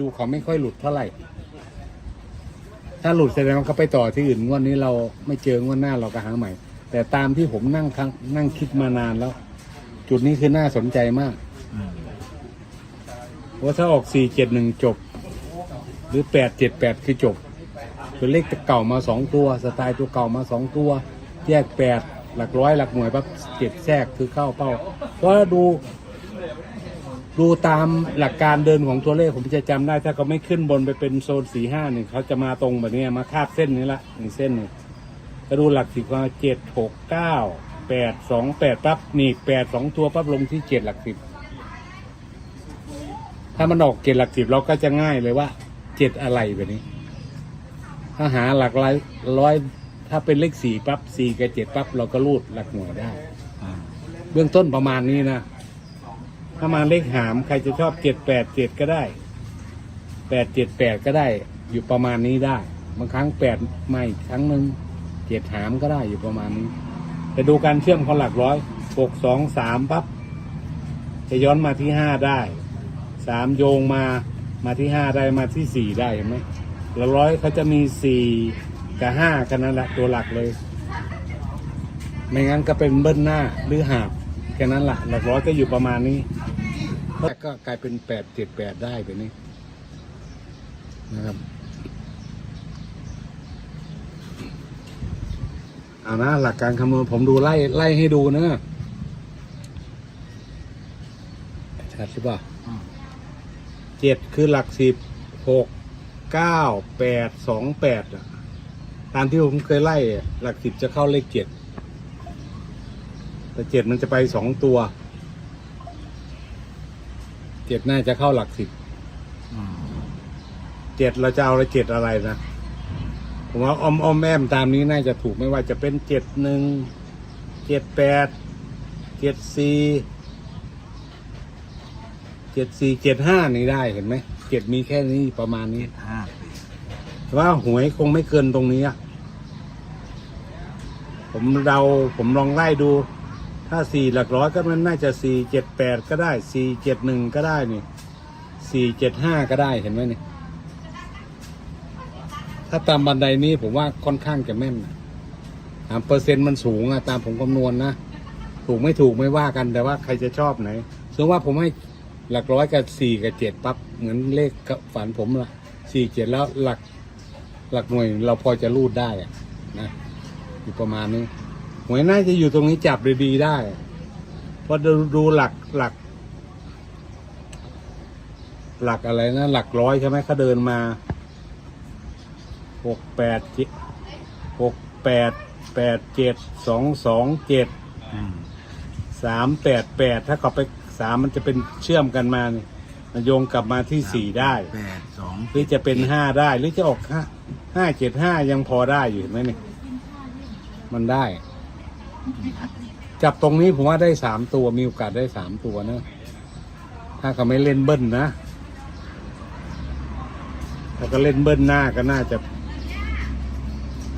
ดูเขาไม่ค่อยหลุดเท่าไหร่ ถ้าหลุดแสดงว่าเขาไปต่อที่อื่นงวดนี้เราไม่เจองวดหน้าเราก็หาใหม่ แต่ตามที่ผมนั่งครั้งนั่งคิดมานานแล้ว จุดนี้คือน่าสนใจมากว่าถ้าออกสี่เจ็ดหนึ่งจบ หรือแปดเจ็ดแปดคือจบคือเลขเก่ามาสองตัว สไตล์ตัวเก่ามาสองตัว แยกแปดหลักร้อยหลักหน่วยปั๊บเจ็ดแทรกคือเข้าเป้าเพราะดู ดูตามหลักการเดินของตัวเลขผมจะจำได้ ถ้าเขาไม่ขึ้นบนไปเป็นโซนสี่ห้าหนึ่งเขาจะมาตรงแบบนี้มาคาบเส้นนี้ละหนึ่งเส้นหนึ่งก็ดูหลักสิบว่าเจ็ดหกเก้าแปดสองแปดปั๊บนี่แปดสองตัวปั๊บลงที่เจ็ดหลักสิบถ้ามันออกเจ็ดหลักสิบเราก็จะง่ายเลยว่าเจ็ดอะไรแบบนี้ ถ้าหาหลักร้อยร้อยถ้าเป็นเลขสี่ปั๊บสี่กับเจ็ดปั๊บเราก็รูดหลักหน่วยได้ เบื้องต้นประมาณนี้นะ ถ้ามาเลขหามใครจะชอบเจ็ดแปดเจ็ดก็ได้แปดเจ็ดแปดก็ได้ อยู่ประมาณนี้ได้ บางครั้งแปดไม่ครั้งหนึ่งเจ็ดหามก็ได้อยู่ประมาณนี้ แต่ดูการเชื่อมของหลักร้อยหกสองสามปั๊บจะย้อนมาที่ห้าได้สามโยงมามาที่ห้าได้มาที่สี่ได้เห็นไหมลักร้อยเขาจะมีสี่กับห้ากันนั่นแหละตัวหลักเลย ไม่งั้นก็เป็นเบิ้ลหน้าหรือหาบแค่นั้นแหละหลักร้อยก็อยู่ประมาณนี้ ก็กลายเป็นแปดเจ็ดแปดได้แบบนี้นะครับเอานะหลักการคำนวณผมดูไล่ไล่ให้ดูนะชัดใช่ป่ะเจ็ดคือหลักสิบหกเก้าแปดสองแปดอะตามที่ผมเคยไล่อะหลักสิบจะเข้าเลขเจ็ดแต่เจ็ดมันจะไปสองตัว เจ็ดน่าจะเข้าหลักสิบเจ็ดเราจะเอาอะไรเจ็ดอะไรนะผมว่าอ้อมอ้อมแอมตามนี้น่าจะถูกไม่ว่าจะเป็นเจ็ดหนึ่งเจ็ดแปดเจ็ดสี่เจ็ดสี่เจ็ดห้านี่ได้เห็นไหมเจ็ดมีแค่นี้ประมาณนี้ห้าแต่ว่าหวยคงไม่เกินตรงนี้อะผมเดาผมลองไล่ดู ถ้าสี่หลักร้อยก็มันน่าจะสี่เจ็ดแปดก็ได้สี่เจ็ดหนึ่งก็ได้นี่สี่เจ็ดห้าก็ได้เห็นไหมนี่ถ้าตามบันไดนี้ผมว่าค่อนข้างจะแม่นนะถามเปอร์เซ็นต์มันสูงอะตามผมคำนวณนะถูกไม่ถูกไม่ว่ากันแต่ว่าใครจะชอบไหนซึ่งว่าผมให้หลักร้อยกับสี่กับเจ็ดปั๊บเหมือนเลขฝันผมละสี่เจ็ดแล้วหลักหลักหน่วยเราพอจะรูดได้อะนะอยู่ประมาณนี้ หวยน่าจะอยู่ตรงนี้จับดีๆได้ เพราะดูดูหลักหลัก หลักอะไรนะ หลักร้อยใช่ไหมเขาเดินมาหกแปดเจ็ดหกแปดแปดเจ็ดสองสองเจ็ดสามแปดแปดถ้าเขาไปสามมันจะเป็นเชื่อมกันมาเนี่ยมันโยงกลับมาที่สี่ได้ แปดสองหรือจะเป็นห้าได้หรือจะออกห้าห้าเจ็ดห้ายังพอได้อยู่เห็นไหมเนี่ยมันได้ จับตรงนี้ผมว่าได้สามตัวมีโอกาสได้สามตัวนะ ถ้าเขาไม่เล่นเบิ้ลนะ ถ้าก็เล่นเบิ้ลหน้าก็น่าจะ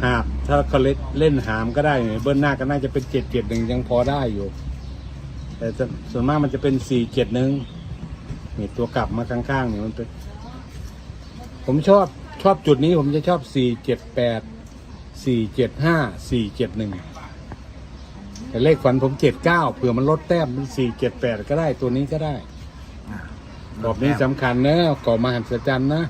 หาบถ้าเขาเล่นเล่นหามก็ได้เนี่ยเบิ้ลหน้าก็น่าจะเป็นเจ็ดเจ็ดหนึ่งยังพอได้อยู่ แต่ส่วนมากมันจะเป็นสี่เจ็ดหนึ่งนี่ตัวกลับมาข้างๆเนี่ยมันเป็น ผมชอบชอบจุดนี้ผมจะชอบสี่เจ็ดแปดสี่เจ็ดห้าสี่เจ็ดหนึ่ง แต่เลขฝันผมเจ็ดเก้าเผื่อมันลดแต้มเป็นสี่เจ็ดแปดก็ได้ตัวนี้ก็ได้กรอบนี้สำคัญนะกรอบมหัศจรรย์นะ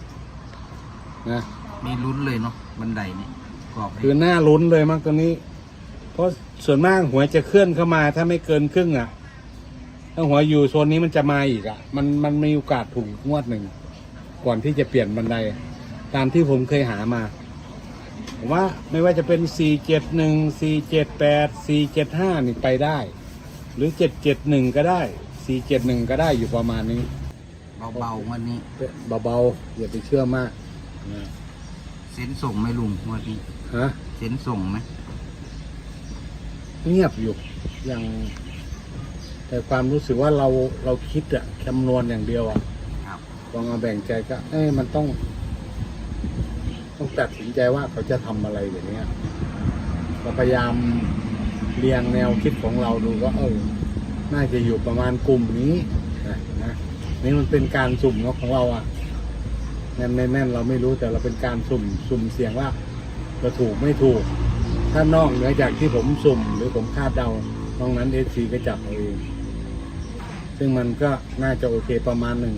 นะ มีลุ้นเลยเนาะบันไดนี่กรอบคือหน้าลุ้นเลยมั้งตัวนี้ เพราะส่วนมากหวยจะเคลื่อนเข้ามาถ้าไม่เกินครึ่งอะ ถ้าหวยอยู่โซนนี้มันจะมาอีกอะ มันมันมีโอกาสถูกงวดหนึ่ง ก่อนที่จะเปลี่ยนบันได ตามที่ผมเคยหามา ผมว่าไม่ว่าจะเป็น 4 7 1 4 7 8 4 7 5 นี่ไปได้ หรือ 7 7 1 ก็ได้ 4 7 1 ก็ได้อยู่ประมาณนี้ เบาๆวันนี้ เบาๆอย่าไปเชื่อมากนะเซ็นส่งไหมลุงวันนี้ฮะเซ็นส่งไหมเงียบอยู่ยังแต่ความรู้สึกว่าเราเราคิดอะคำนวณอย่างเดียวอะครับลองมาแบ่งใจก็ เอ้ยมันต้อง ต้องตัดสินใจว่าเขาจะทำอะไรอย่างเนี้ยเราพยายามเรียงแนวคิดของเราดูว่าเออ น่าจะอยู่ประมาณกลุ่มนี้นะนะนี่มันเป็นการสุ่มเนาะของเราอะแน่นไม่แน่นเราไม่รู้แต่เราเป็นการสุ่มสุ่มเสียงว่าจะถูกไม่ถูก ถ้านอกเหนือจากที่ผมสุ่ม หรือผมคาดเดานอกนั้นเอซีก็จับเอาเอง ซึ่งมันก็น่าจะโอเคประมาณหนึ่ง